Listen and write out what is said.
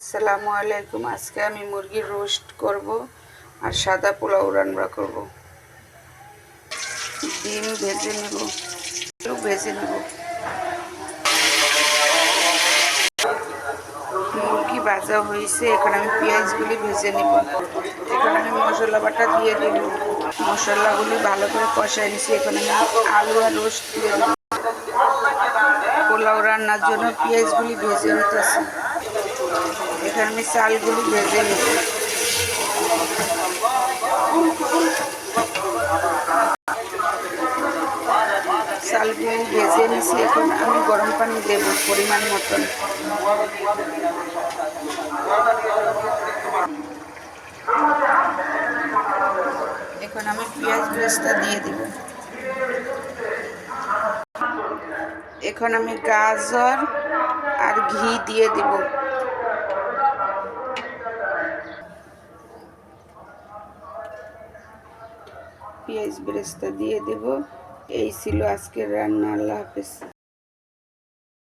আসসালামু আলাইকুম। আজকে আমি মুরগির রোস্ট করব আর সাদা পোলাও রান্না করব। ডিম ভেজে নেব আলু ভেজে নেব। মুরগি ভাজা হয়েছে, এখানে আমি পেঁয়াজগুলি ভেজে নেব। এখানে আমি মশলা বাটা দিয়ে দেব। মশলাগুলি ভালো করে কষাই নিছি। এখানে আমি আলু আর রোস্ট দিয়ে দেব। পোলাও রান্নার জন্য পেঁয়াজগুলি ভেজে নিতেছি। আমি চালগুলো ভেজে নেব। চালগুলো ভেজে নিছি এখন আমি গরম পানি দেব পরিমাণ মতন। এখন আমি পেঁয়াজ বেরেস্তা দিয়ে দিব। এখন আমি গাজর আর ঘি দিয়ে দিব। পেঁয়াজ বেরেস্তা দিয়ে দেব। এই ছিল আজকের রান্না। আল্লাহ হাফেজ।